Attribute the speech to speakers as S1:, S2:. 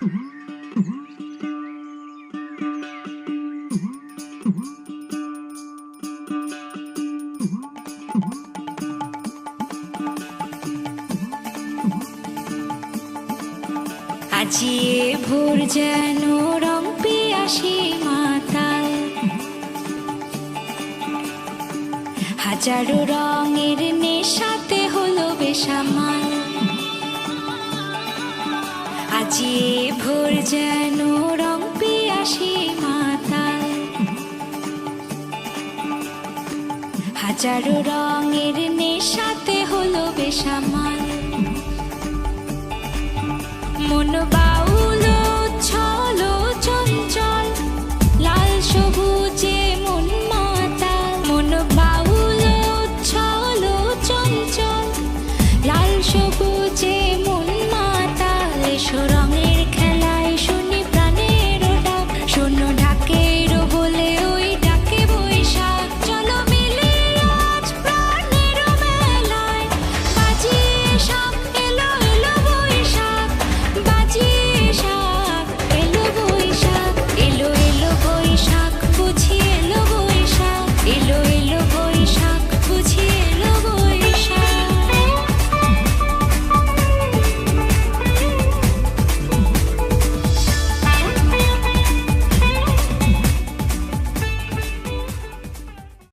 S1: আজিয়ে ভোর যেন রং পিয়াসি মাতাল। হাজারো রঙের নেশাতে হলো বেসামাল বাজে যেন রং হাজারো রঙের নেশাতে হলো বেসামাল। মন বাউল ছল চঞ্চল, লাল সবুজে মন মাতা। মন বাউল ছল চঞ্চল, লাল সবুজে